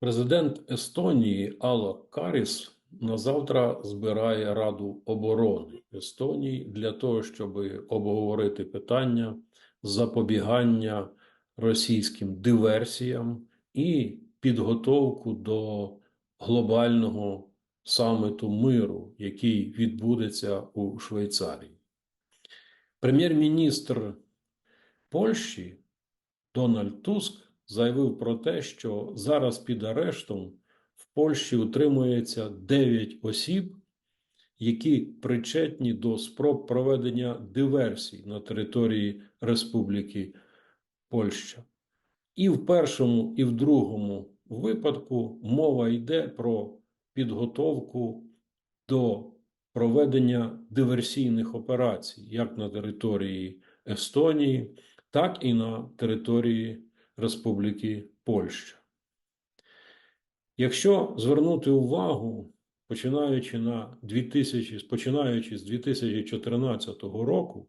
Президент Естонії Алла Каріс на завтра збирає Раду оборони Естонії для того, щоб обговорити питання запобігання російським диверсіям і підготовку до глобального саміту миру, який відбудеться у Швейцарії. Прем'єр-міністр Польщі Дональд Туск заявив про те, що зараз під арештом в Польщі утримується 9 осіб, які причетні до спроб проведення диверсій на території Республіки Польща. І в першому, і в другому випадку мова йде про підготовку до проведення диверсійних операцій як на території Естонії, так і на території Республіки Польща. Якщо звернути увагу, починаючи на 2000, починаючи з 2014 року,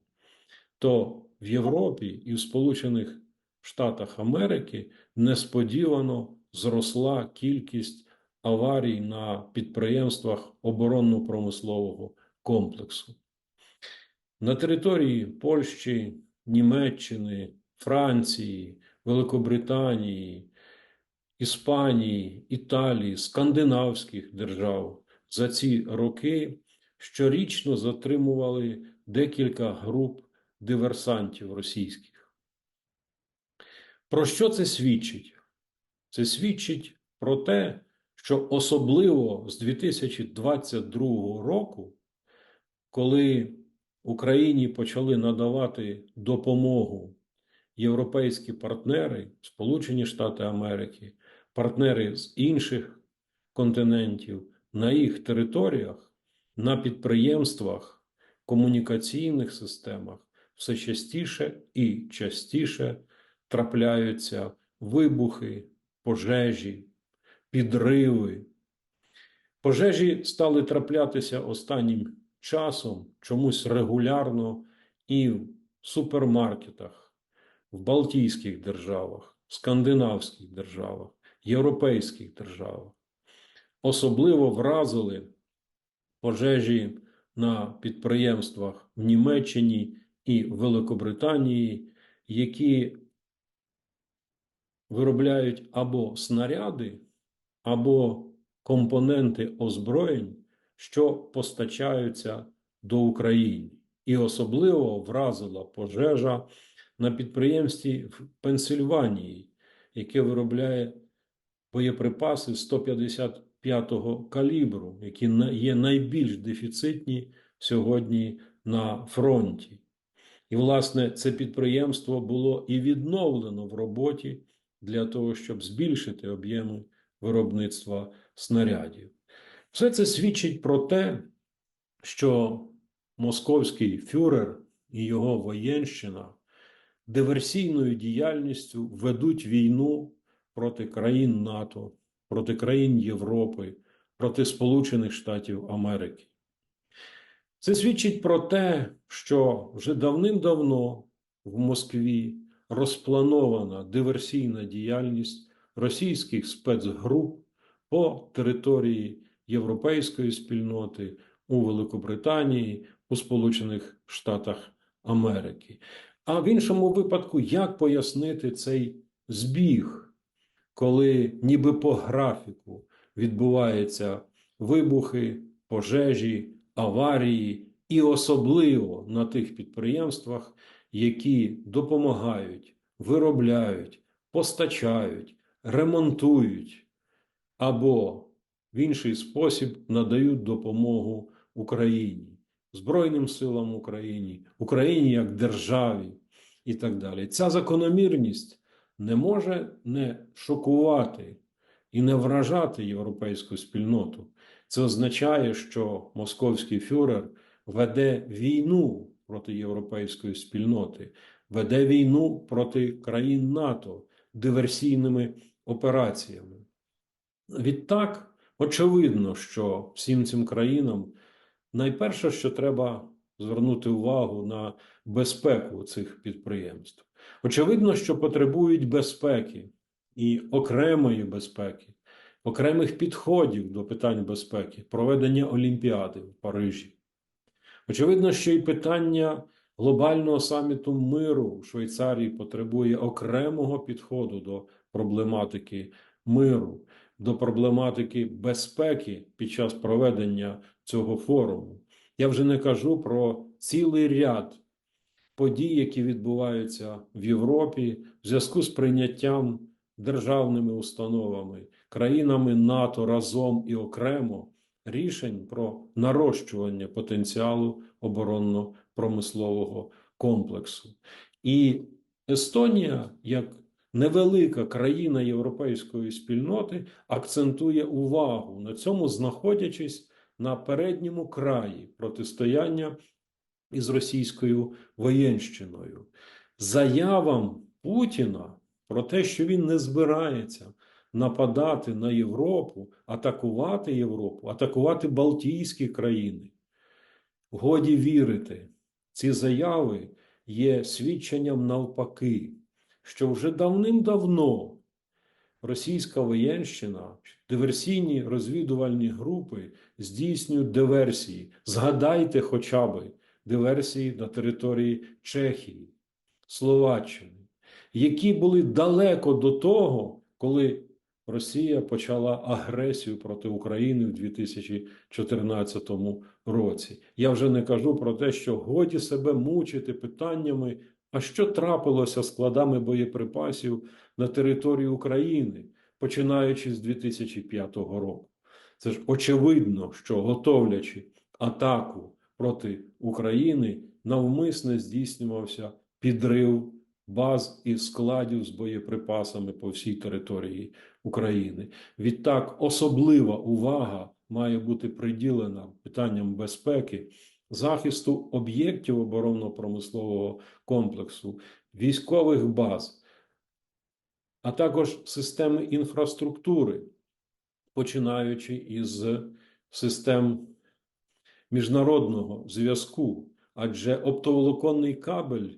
то в Європі і в Сполучених Штатах Америки несподівано зросла кількість аварій на підприємствах оборонно-промислового комплексу. На території Польщі, Німеччини, Франції, Великобританії, Іспанії, Італії, скандинавських держав за ці роки щорічно затримували декілька груп диверсантів російських. Про що це свідчить? Це свідчить про те, що особливо з 2022 року, коли Україні почали надавати допомогу європейські партнери, Сполучені Штати Америки, партнери з інших континентів на їх територіях, на підприємствах, комунікаційних системах все частіше і частіше трапляються вибухи, пожежі, підриви. Пожежі стали траплятися останнім часом чомусь регулярно і в супермаркетах, в Балтійських державах, скандинавських державах, європейських державах. Особливо вразили пожежі на підприємствах в Німеччині і Великобританії, які виробляють або снаряди, або компоненти озброєнь, що постачаються до України. І особливо вразила пожежа на підприємстві в Пенсильванії, яке виробляє боєприпаси 155-го калібру, які є найбільш дефіцитні сьогодні на фронті. І, власне, це підприємство було і відновлено в роботі для того, щоб збільшити об'єми виробництва снарядів. Все це свідчить про те, що московський фюрер і його воєнщина диверсійною діяльністю ведуть війну проти країн НАТО, проти країн Європи, проти Сполучених Штатів Америки. Це свідчить про те, що вже давним-давно в Москві розпланована диверсійна діяльність російських спецгруп по території європейської спільноти у Великобританії, у Сполучених Штатах Америки. А в іншому випадку, як пояснити цей збіг, коли ніби по графіку відбуваються вибухи, пожежі, аварії, і особливо на тих підприємствах, які допомагають, виробляють, постачають, ремонтують або в інший спосіб надають допомогу Україні, Збройним силам України, Україні як державі і так далі. Ця закономірність не може не шокувати і не вражати європейську спільноту. Це означає, що московський фюрер веде війну проти європейської спільноти, веде війну проти країн НАТО диверсійними операціями. Відтак, очевидно, що всім цим країнам найперше, що треба звернути увагу на безпеку цих підприємств. Очевидно, що потребують безпеки і окремої безпеки окремих підходів до питань безпеки, проведення Олімпіади в Парижі. Очевидно, що і питання глобального саміту миру в Швейцарії потребує окремого підходу до проблематики миру, до проблематики безпеки під час проведення цього форуму. Я вже не кажу про цілий ряд подій, які відбуваються в Європі в зв'язку з прийняттям державними установами, країнами НАТО разом і окремо рішень про нарощування потенціалу оборонно-промислового комплексу. І Естонія, як невелика країна європейської спільноти, акцентує увагу на цьому, знаходячись на передньому краї протистояння із російською воєнщиною. Заявам Путіна про те, що він не збирається нападати на Європу, атакувати Європу, атакувати Балтійські країни. Годі вірити, ці заяви є свідченням навпаки, що вже давним-давно російська воєнщина, диверсійні розвідувальні групи здійснюють диверсії. Згадайте хоча б диверсії на території Чехії, Словаччини, які були далеко до того, коли Росія почала агресію проти України в 2014 році. Я вже не кажу про те, що годі себе мучити питаннями, а що трапилося складами боєприпасів на території України, починаючи з 2005 року. Це ж очевидно, що готовлячи атаку проти України, навмисне здійснювався підрив баз і складів з боєприпасами по всій території України. Відтак, особлива увага має бути приділена питанням безпеки, захисту об'єктів оборонно-промислового комплексу, військових баз, а також системи інфраструктури, починаючи із систем міжнародного зв'язку, адже оптоволоконний кабель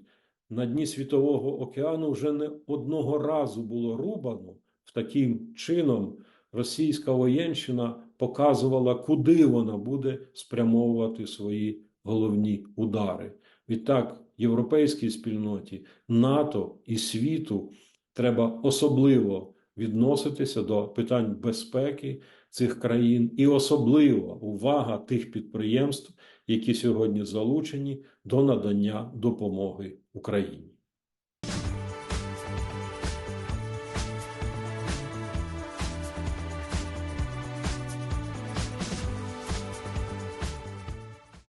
на дні Світового океану вже не одного разу було рубано. В таким чином російська воєнщина показувала, куди вона буде спрямовувати свої головні удари. Відтак, європейській спільноті, НАТО і світу треба особливо відноситися до питань безпеки цих країн, і особлива увага тих підприємств, які сьогодні залучені до надання допомоги Україні.